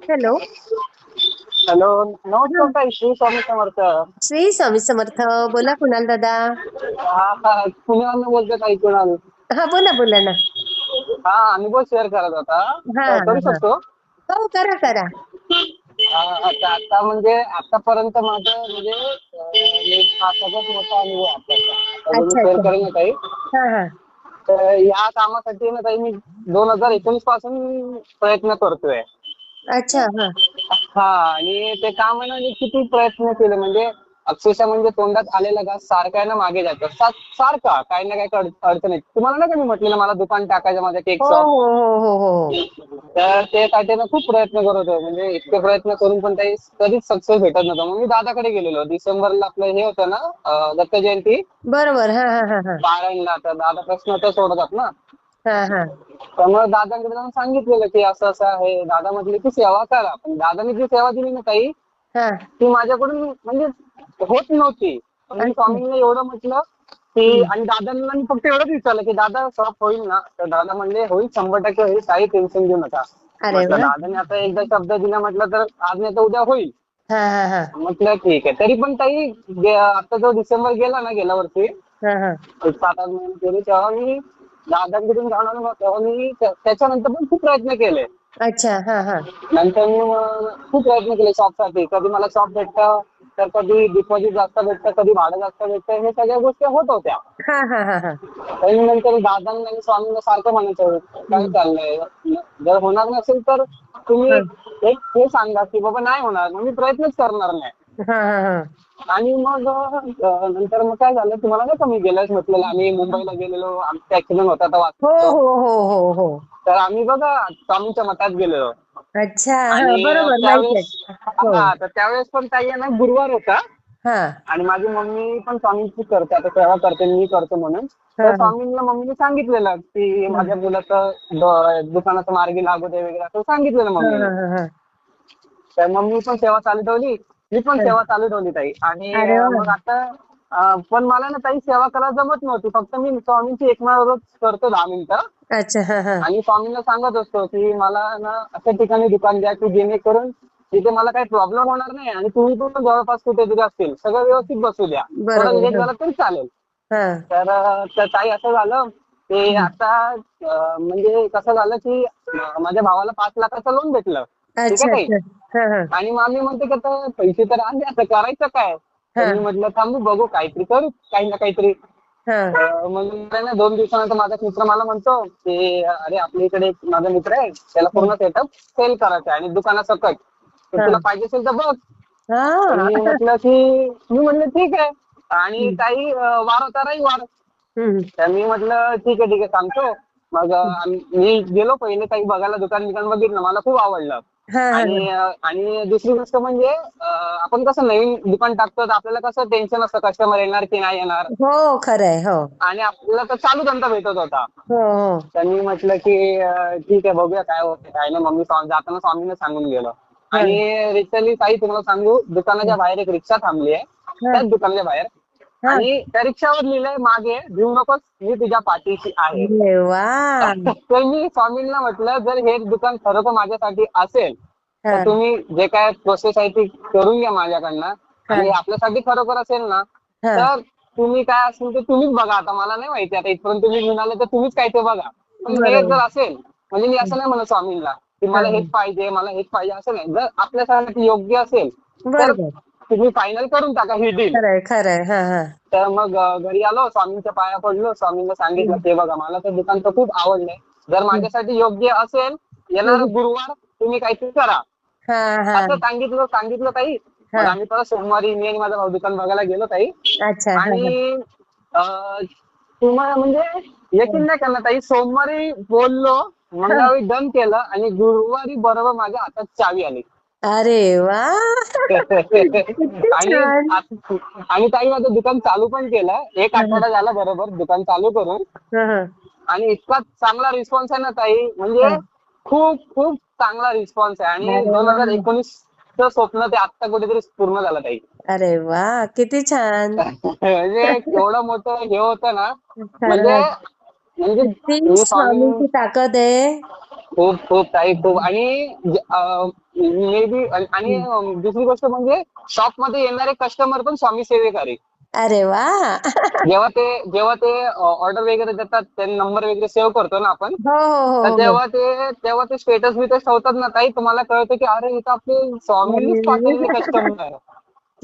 Hello. Hello नमस्कार ताई श्री स्वामी समर्थ. श्री स्वामी समर्थ बोला कुणाल दादा? हा पुण्यावरून बोलतो ताई कुणाल? हा बोला बोला ना. हा अनुभव शेअर करत होता. करू. शकतो? हो करा करा. आता म्हणजे आतापर्यंत माझं म्हणजे हा सगळ्यात मोठा अनुभव अच्छा, शेअर. करेन ना ताई? हा हा. तर या कामासाठी ना ताई मी दोन हजार एकोणीसपासून प्रयत्न करतोय. अच्छा. हा हा आणि ते ना मी किती प्रयत्न केले म्हणजे अक्षरशः म्हणजे तोंडात आलेला घास सारखा ना मागे जातो. सा- सारखा काही ना काही अड- अडचण येते तुम्हाला नाही का मी म्हटलेलं मला दुकान टाकायचं माझं केक हो शॉप हो हो हो हो. तर ते ना खूप प्रयत्न करत होतो म्हणजे इतके प्रयत्न करून पण काही कधीच सक्सेस भेटत नव्हतं. मग मी दादाकडे गेलेलो. डिसेंबरला आपलं हे होतं ना अं, दत्त जयंती. बरोबर हा हा हा हा. पारायणला तर दादा प्रश्न तर सोडतात ना. त्यामुळे दादांकडे जाऊन सांगितलेलं की असं असं आहे. दादा म्हटले की सेवा करा. पण दादाने जी सेवा दिली ना ताई हा. ती माझ्याकडून म्हणजे होत नव्हती. पण स्वामींना एवढं म्हटलं की आणि दादांना मी फक्त एवढंच विचारलं की दादा शॉप होईल ना? तर दादा म्हणले होईल शंभर टक्के होईल. काही टेन्शन घेऊ नका. दादाने आता एकदा शब्द दिला म्हटलं तर आज नाही तर उद्या होईल. म्हटलं ठीक आहे. तरी पण ताई आता जो डिसेंबर गेला ना गेल्या वर्षी एक सात आठ महिने केले तेव्हा मी दादांकडून जाणार मग तेव्हा मी त्या- त्याच्यानंतर पण खूप प्रयत्न केले. अच्छा हा हा. नंतर मी मग खूप प्रयत्न केले शॉपसाठी. कधी मला शॉप भेटतं तर कधी डिपॉझिट जास्त भेटतं कधी भाडं जास्त भेटतं हे सगळ्या गोष्टी होत होत्या. हा हा हा हा. नंतर दादांना आणि स्वामींना सारखं म्हणायचं काय चाललंय? जर होणार नसेल तर तुम्ही एक हे सांगा की बाबा नाही होणार मग मी प्रयत्नच करणार नाही. हा हा हा. आणि मग अं, नंतर मग काय झालं? तुम्हाला नाही का मी गेल्याच म्हटलेलं आम्ही मुंबईला गेलेलो. आमचा ऍक्सिडेंट होता तर हो वाचलो हो हो हो हो. तर आम्ही बघा स्वामींच्या मठात गेलेलो. अच्छा हा आणि बरोबर माहिती त्यावेळेस आहे. हो. हा तर त्यावेळेस पण ताई आहे ना गुरुवार होता. हा. आणि माझी मम्मी पण स्वामींची करते आता सेवा करते मी करतो म्हणून. हा. तर स्वामींना मम्मीने सांगितलेलं की माझ्या मुलाचं द- दुकानाचं मार्गी लागू दे वगैरे असं सांगितलेलं हा मम्मीने. हा हा. तर मम्मी पण सेवा चालू ठेवली. मी पण सेवा चालू ठेवली ताई. आणि अरे वा. मग आता पण मला ना ताई सेवा करायला जमत नव्हती. फक्त मी स्वामींची एक वेळा रोज करतो दहा मिनिटं. अच्छा हा हा. आणि स्वामींना सांगत असतो की मला ना अशा ठिकाणी दुकान द्या की जेणेकरून तिथे मला काही प्रॉब्लेम होणार नाही आणि तुम्ही पण जवळपास कुठे तरी असतील. सगळं व्यवस्थित बसू द्या. बरोबर, थोडं लेट हं. झालं तरी चालेल. हा. तर अं, तर ताई असं झालं ते आता अं, म्हणजे कसं झालं की अं, माझ्या भावाला पाच लाखाचं लोन भेटलं. ठीक अच्छा आहे ताई? अच्छा. आणि मग आम्ही म्हणतो की आता पैसे तर आले आता करायचं काय? तर. मी म्हटलं थांबू बघू काहीतरी करू काही ना काहीतरी. हा. मग ना दोन दिवसानंतर माझा मित्र मला म्हणतो की अरे आपल्या इकडे एक माझा मित्र आहे त्याला पूर्ण सेटअप सेल करायचा आहे आणि दुकानासकट तर हा. तुला पाहिजे असेल तर बघ. तर हा मी म्हटलं की मी म्हटलं ठीक आहे. आणि काही वार होता रविवार. हम्म. तर मी म्हटलं ठीक आहे ठीक आहे सांगतो. मग मी गेलो पहिले काही बघायला दुकान बिकान बघितलं मला खूप आवडलं. आणि आणि दुसरी गोष्ट म्हणजे आपण कसं नवीन दुकान टाकतो तर आपल्याला कसं टेन्शन असतं कस्टमर येणार की नाही येणार. हो खरंय हो. आणि आपल्याला तर चालू धंदा भेटत होता. हो हो. तर मी म्हटलं की अं, ठीक आहे बघूया काय होतं काय नाही. मम्मी स्वामी जाताना स्वामीने सांगून गेलो. आणि रिक्षाली ताई तुम्हाला सांगू दुकानाच्या बाहेर एक रिक्षा थांबली आहे. त्याच दुकानाच्या बाहेर. आणि त्या रिक्षावर लिहिलंय मागे भिऊ नकोस मी तुझ्या पाठीशी आहे. अरे वा. तर मी स्वामींना म्हटलं जर हे दुकान खरोखर माझ्यासाठी असेल. तर तुम्ही जे काय प्रोसेस आहे ती करून घ्या माझ्याकडनं. आणि आपल्यासाठी खरोखर असेल ना. तर तुम्ही काय असेल ते तुम्हीच बघा आता मला नाही माहिती आता इथपर्यंत तुम्ही म्हणाले तर तुम्हीच काय ते बघा. पण हे जर असेल म्हणजे मी असं नाही म्हणत स्वामींना की मला हेच पाहिजे मला हेच पाहिजे असं नाही. जर आपल्यासाठी योग्य असेल तर तुम्ही फायनल करून टाका ही डील खरंय खरंय हा हा. तर मग अं, घरी आलो स्वामींच्या पाया पडलो स्वामींना सांगितलं ते बघा मला तर दुकान तर खूप आवडलंय. जर माझ्यासाठी योग्य असेल येणार गुरुवार तुम्ही काहीतरी करा. हा हा. असं सांगितलं सांगितलं ताई. मग आम्ही परत सोमवारी मी आणि माझा भाऊ दुकान बघायला गेलो ताई. अच्छा हा, हा. आणि अं, तुम्हाला म्हणजे यकीन नाही करणार ताई सोमवारी बोललो मंगळवारी डन केलं आणि गुरुवारी बरोबर माझ्या हातात चावी आली. अरे वा. आणि ताई माझं दुकान चालू पण केलं एक आठवडा झाला बरोबर दुकान चालू करून. आणि इतका चांगला रिस्पॉन्स आहे ना ताई. म्हणजे खूप खूप चांगला रिस्पॉन्स आहे. आणि दोन. हजार एकोणीस स्वप्न ते आता कुठेतरी पूर्ण झालं ताई. अरे वा किती छान. म्हणजे एवढं मोठं हे होतं ना. म्हणजे म्हणजे ताकद आहे. खूप खूप ताई खूप. आणि मे बी आणि दुसरी गोष्ट म्हणजे शॉपमध्ये येणारे कस्टमर पण स्वामी सेवेकारी. अरे वा! जेव्हा ते जेव्हा ते ऑर्डर वगैरे देतात ते नंबर वगैरे सेव्ह करतो ना आपण हो हो हो तर तेव्हा ते तेव्हा ते स्टेटस बिटस ठेवतात ना ताई तुम्हाला कळतं की अरे इथं आपले पाठवलेले कस्टमर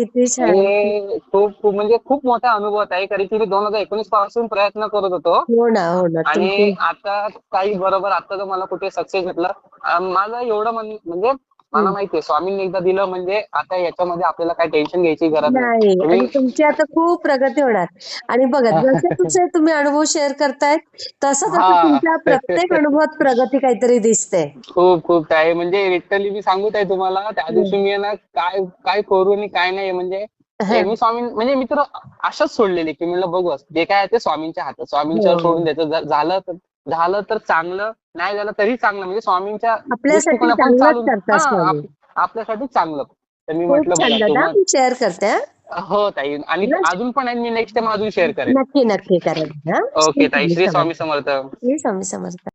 किती छान. हे खूप खूप म्हणजे खूप मोठा अनुभव आहे कारण की मी दोन हजार एकोणीसपासून प्रयत्न करत होतो. हो ना हो ना. आणि आता काही बरोबर आता जर मला कुठे सक्सेस भेटलं. अं, माझं एवढं म्हण म्हणजे मला माहितीये स्वामींनी एकदा दिलं म्हणजे आता याच्यामध्ये आपल्याला काही टेन्शन घ्यायची गरज नाही. आणि तुमची आता खूप प्रगती होणार. आणि बघा जसे तुमचे तुम्ही अनुभव शेअर करतायत तसं तसं. तुमच्या प्रत्येक अनुभवात प्रगती काहीतरी दिसते. खूप खूप आहे म्हणजे लिटरली मी सांगू आहे तुम्हाला त्या दिवशी मी ना काय काय करू आणि काय नाही म्हणजे मी स्वामी म्हणजे मी तर आशाच सोडलेली की म्हणलं बघू जे काय आहे ते स्वामींच्या हातात. स्वामींच्यावर हो. सोडून द्यायचं. झालं तर झालं तर चांगलं नाही झालं तरी चांगलं. म्हणजे स्वामींच्या आपल्यासाठी चांगलं. तर मी म्हटलं शेअर करते हा. ताई. आणि अजून पण आहे मी नेक्स्ट टाइम अजून शेअर करेन. नक्की नक्की करेन ओके ताई. श्री स्वामी समर्थ. श्री स्वामी समर्थ.